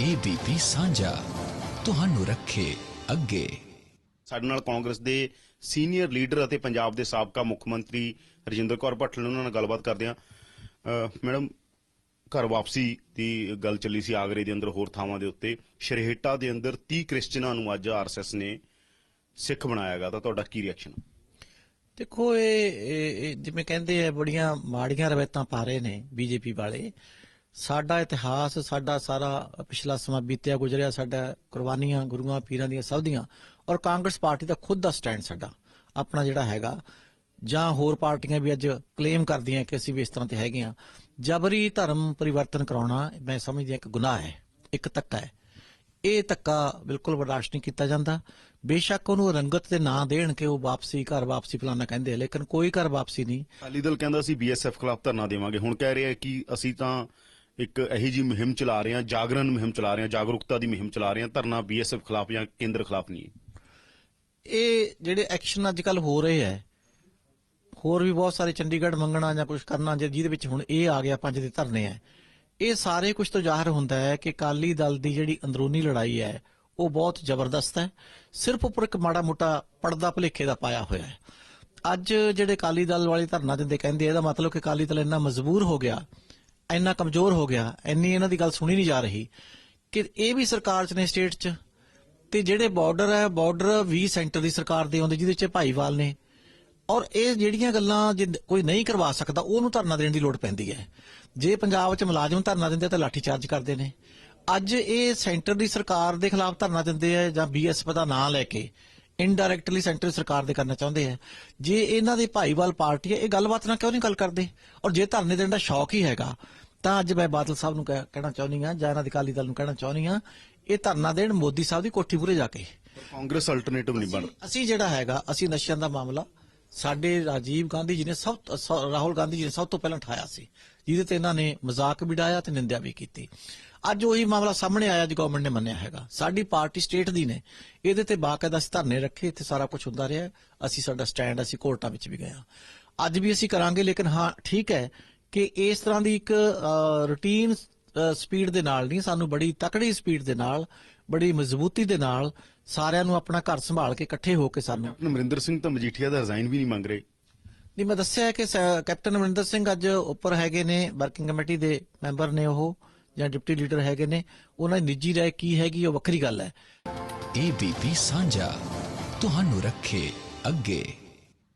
ABP ਸਾਂਝਾ ਤੁਹਾਨੂੰ ਰੱਖੇ ਅੱਗੇ। ਸਾਡੇ ਨਾਲ ਕਾਂਗਰਸ ਦੇ ਸੀਨੀਅਰ ਲੀਡਰ ਅਤੇ ਪੰਜਾਬ ਦੇ ਸਾਬਕਾ ਮੁੱਖ ਮੰਤਰੀ ਰਜਿੰਦਰ ਕੌਰ ਭੱਠਲ ਨੇ ਉਹਨਾਂ ਨਾਲ ਗੱਲਬਾਤ ਕਰਦੇ ਹਾਂ। ਅਹ ਮੈਡਮ ਘਰ ਵਾਪਸੀ ਦੀ ਗੱਲ ਚੱਲੀ ਸੀ ਆਗਰੇ ਦੇ ਅੰਦਰ ਹੋਰ ਥਾਵਾਂ ਦੇ ਉੱਤੇ। ਸ਼ਰੇਹਟਾ ਦੇ ਅੰਦਰ 30 ਕ੍ਰਿਸਚੀਅਨਾਂ ਨੂੰ ਅੱਜ ਆਰਐਸਐਸ ਨੇ ਸਿੱਖ ਬਣਾਇਆਗਾ ਤਾਂ ਤੁਹਾਡਾ ਕੀ ਰਿਐਕਸ਼ਨ ਦੇਖੋ ਇਹ ਜਿਵੇਂ ਕਹਿੰਦੇ ਆ ਬੜੀਆਂ ਮਾੜੀਆਂ ਰਵਾਇਤਾਂ ਪਾ ਰਹੇ ਨੇ ਬੀਜੇਪੀ ਵਾਲੇ। ਸਾਡਾ ਇਤਿਹਾਸ, ਸਾਡਾ ਸਾਰਾ ਪਿਛਲਾ ਸਮਾਂ ਬੀਤਿਆ, ਗੁਜ਼ਰਿਆ, ਸਾਡਾ ਕੁਰਬਾਨੀਆਂ ਗੁਰੂਆਂ, ਪੀਰਾਂ ਦੀਆਂ, ਸਭ ਦੀਆਂ। ਔਰ ਕਾਂਗਰਸ ਪਾਰਟੀ ਦਾ ਖੁਦ ਦਾ ਸਟੈਂਡ ਸਾਡਾ, ਆਪਣਾ ਜਿਹੜਾ ਹੈਗਾ। ਜਾਂ ਹੋਰ ਪਾਰਟੀਆਂ ਵੀ ਅੱਜ ਕਲੇਮ ਕਰਦੀਆਂ ਕਿ ਅਸੀਂ ਵੀ ਇਸ ਤਰ੍ਹਾਂ ਤੇ ਹੈਗੇ ਆ ਜਬਰੀ ਧਰਮ ਪਰਿਵਰਤਨ ਕਰਾਉਣਾ, ਮੈਂ ਸਮਝਦੀ ਹਾਂ ਇੱਕ ਗੁਨਾਹ ਹੈ, ਇੱਕ ਧੱਕਾ ਹੈ। ਇਹ ਧੱਕਾ ਬਿਲਕੁਲ ਬਰਦਾਸ਼ਤ ਨਹੀਂ ਕੀਤਾ ਜਾਂਦਾ। ਬੇਸ਼ੱਕ ਉਹਨੂੰ ਰੰਗਤ ਦੇ ਨਾਂ ਦੇਣ ਕਿ ਉਹ ਵਾਪਸੀ, ਘਰ ਵਾਪਸੀ ਫਲਾਣਾ ਕਹਿੰਦੇ ਆ, ਲੇਕਿਨ ਕੋਈ ਘਰ ਵਾਪਸੀ ਨਹੀਂ। ਅਕਾਲੀ ਦਲ ਕਹਿੰਦਾ ਸੀ ਬੀਐਸਐਫ ਖਿਲਾਫ ਧਰਨਾ ਦੇਵਾਂਗੇ। ਹੁਣ ਕਹਿ ਰਿਹਾ ਕਿ ਅਸੀਂ ਤਾਂ ਇੱਕ ਇਹੀ ਜੀ ਮੁਹਿੰਮ ਚਲਾ ਰਹੇ ਹਾਂ, ਜਾਗਰਣ ਮੁਹਿੰਮ ਚਲਾ ਰਹੇ ਹਾਂ, ਜਾਗਰੂਕਤਾ ਦੀ ਮੁਹਿੰਮ ਚਲਾ ਰਹੇ ਹਾਂ, ਧਰਨਾ ਬੀਐਸਐਫ ਖਿਲਾਫ ਜਾਂ ਕੇਂਦਰ ਖਿਲਾਫ ਨਹੀਂ ਇਹ ਜਿਹੜੇ ਐਕਸ਼ਨ ਅੱਜ ਕੱਲ ਹੋ ਰਹੇ ਹੈ, ਹੋਰ ਵੀ ਬਹੁਤ ਸਾਰੇ ਚੰਡੀਗੜ੍ਹ ਮੰਗਣਾ ਜਾਂ ਕੁਝ ਕਰਨਾ ਜਿਹਦੇ ਵਿੱਚ ਹੁਣ ਇਹ ਆ ਗਿਆ, ਪੰਜ ਦੇ ਧਰਨੇ ਹੈ। ਇਹ ਸਾਰੇ ਕੁਝ ਤੋਂ ਜ਼ਾਹਰ ਹੁੰਦਾ ਹੈ ਕਿ ਕਾਲੀ ਦਲ ਦੀ ਜਿਹੜੀ ਅੰਦਰੂਨੀ ਲੜਾਈ ਹੈ, ਉਹ ਬਹੁਤ ਜ਼ਬਰਦਸਤ ਹੈ। ਸਿਰਫ ਉੱਪਰ ਇੱਕ ਮਾੜਾ ਮੋਟਾ ਪਰਦਾ ਭੁਲੇਖੇ ਦਾ ਪਾਇਆ ਹੋਇਆ ਹੈ। ਅੱਜ ਜਿਹੜੇ ਕਾਲੀ ਦਲ ਵਾਲੇ ਧਰਨਾ ਦਿੰਦੇ ਕਹਿੰਦੇ, ਇਹਦਾ ਮਤਲਬ ਕਿ ਕਾਲੀ ਦਲ ਇੰਨਾ ਮਜਬੂਰ ਹੋ ਗਿਆ ਇੰਨਾ ਕਮਜ਼ੋਰ ਹੋ ਗਿਆ, ਇੰਨੀ ਇਹਨਾਂ ਦੀ ਗੱਲ ਸੁਣੀ ਨਹੀਂ ਜਾ ਰਹੀ, ਕਿ ਇਹ ਵੀ ਸਰਕਾਰ ਚ ਨੇ ਸਟੇਟ ਚ? ਤੇ ਜਿਹੜੇ ਬਾਰਡਰ ਹੈ ਬਾਰਡਰ ਵੀ ਸੈਂਟਰ ਦੀ ਸਰਕਾਰ ਦੇ ਆਉਂਦੇ, ਜਿਹਦੇ ਚ ਭਾਈਵਾਲ ਨੇ। ਔਰ ਇਹ ਜਿਹੜੀਆਂ ਗੱਲਾਂ ਜੇ ਕੋਈ ਨਹੀਂ ਕਰਵਾ ਸਕਦਾ, ਉਹਨੂੰ ਧਰਨਾ ਦੇਣ ਦੀ ਲੋੜ ਪੈਂਦੀ ਹੈ। ਜੇ ਪੰਜਾਬ 'ਚ ਮੁਲਾਜ਼ਮ ਧਰਨਾ ਦਿੰਦੇ ਤਾਂ ਲਾਠੀ ਚਾਰਜ ਕਰਦੇ ਨੇ। ਅੱਜ ਇਹ ਸੈਂਟਰ ਦੀ ਸਰਕਾਰ ਦੇ ਖਿਲਾਫ ਧਰਨਾ ਦਿੰਦੇ ਆ ਜਾਂ ਬੀਐਸਪੀ ਦਾ ਨਾਂ ਲੈ ਕੇ ਇਨਡਾਇਰੈਕਟਲੀ ਸੈਂਟਰ ਸਰਕਾਰ ਦੇ ਕਰਨਾ ਚਾਹੁੰਦੇ ਆ। ਜੇ ਇਹਨਾਂ ਦੀ ਭਾਈਵਾਲ ਪਾਰਟੀ ਹੈ ਇਹ ਗੱਲਬਾਤ ਨਾਲ ਕਿਉਂ ਨਹੀਂ ਗੱਲ ਕਰਦੇ? ਔਰ ਜੇ ਧਰਨੇ ਦੇਣ ਦਾ ਸ਼ੌਕ ਹੀ ਹੈਗਾ ਤਾਂ ਅੱਜ ਮੈਂ ਬਾਦਲ ਸਾਹਿਬ ਨੂੰ ਕਹਿ- ਕਹਿਣਾ ਚਾਹੁੰਦੀ ਆ ਜਾਂ ਇਹਨਾਂ ਦੀ ਅਕਾਲੀ ਦਲ ਨੂੰ ਕਹਿਣਾ ਚਾਹੁੰਦੀ ਆ ਇਹ ਧਰਨਾ ਦੇਣ ਮੋਦੀ ਸਾਹਿਬ ਦੀ ਕੋਠੀ ਪੂਰੇ ਜਾ ਕੇ। ਕਾਂਗਰਸ ਅਲਟਰਨੇਟਿਵ ਨਹੀਂ ਬਣ ਅਸੀਂ ਜਿਹੜਾ ਹੈਗਾ ਅਸੀਂ ਨਸ਼ਿਆਂ ਦਾ ਮਾਮਲਾ ਸਾਡੇ ਰਾਜੀਵ ਗਾਂਧੀ ਜੀ ਨੇ ਸਭ ਤੋਂ- ਰਾਹੁਲ ਗਾਂਧੀ ਜੀ ਨੇ ਸਭ ਤੋਂ ਪਹਿਲਾਂ ਉਠਾਇਆ ਸੀ। ਜਿਹਦੇ ਤੇ ਇਹਨਾਂ ਨੇ ਮਜ਼ਾਕ ਵੀ ਡਾਇਆ ਤੇ ਨਿੰਦਿਆ ਵੀ ਕੀਤੀ। ਅੱਜ ਉਹੀ ਮਾਮਲਾ ਸਾਹਮਣੇ ਆਇਆ ਜੀ ਗਵਰਨਮੈਂਟ ਨੇ ਮੰਨਿਆ ਹੈਗਾ। ਸਾਡੀ ਪਾਰਟੀ ਸਟੇਟ ਦੀ ਨੇ। ਇਹਦੇ ਤੇ ਬਾਕਾਇਦਾ ਅਸੀਂ ਧਰਨੇ ਰੱਖੇ, ਇੱਥੇ ਸਾਰਾ ਕੁਝ ਹੁੰਦਾ ਰਿਹਾ। ਅਸੀਂ ਸਾਡਾ ਸਟੈਂਡ ਅਸੀਂ ਕੋਰਟਾਂ ਵਿੱਚ ਵੀ ਗਏ ਅੱਜ ਵੀ ਅਸੀਂ ਕਰਾਂਗੇ, ਲੇਕਿਨ ਹਾਂ, ਠੀਕ ਹੈ ਕਿ ਇਸ ਤਰ੍ਹਾਂ ਦੀ ਇੱਕ ਰੁਟੀਨ ਸਪੀਡ ਦੇ ਨਾਲ ਨਹੀਂ, ਸਾਨੂੰ ਬੜੀ ਤਕੜੀ ਸਪੀਡ ਦੇ ਨਾਲ, ਬੜੀ ਮਜ਼ਬੂਤੀ ਦੇ ਨਾਲ ਸਾਰਿਆਂ ਨੂੰ ਆਪਣਾ ਘਰ ਸੰਭਾਲ ਕੇ ਇਕੱਠੇ ਹੋ ਕੇ ਸਾਨੂੰ ਨਮਰਿੰਦਰ ਸਿੰਘ ਤਾਂ ਮਜੀਠੀਆ ਦਾ ਰਿਜ਼ਾਈਨ ਵੀ ਨਹੀਂ ਮੰਗ ਰਹੇ। ਨਹੀਂ, ਮੈਂ ਦੱਸਿਆ ਕਿ ਕੈਪਟਨ ਅਮਰਿੰਦਰ ਸਿੰਘ ਅੱਜ ਉੱਪਰ ਹੈਗੇ ਨੇ, ਵਰਕਿੰਗ ਕਮੇਟੀ ਦੇ ਮੈਂਬਰ ਨੇ ਉਹ, ਜਾਂ ਡਿਪਟੀ ਲੀਡਰ ਹੈਗੇ ਨੇ, ਉਹਨਾਂ ਦੀ ਨਿੱਜੀ ਰਾਏ ਕੀ ਹੈਗੀ, ਉਹ ਵੱਖਰੀ ਗੱਲ ਹੈ। ਏਬੀਪੀ ਸਾਂਝਾ, ਤੁਹਾਨੂੰ ਰੱਖੇ ਅੱਗੇ।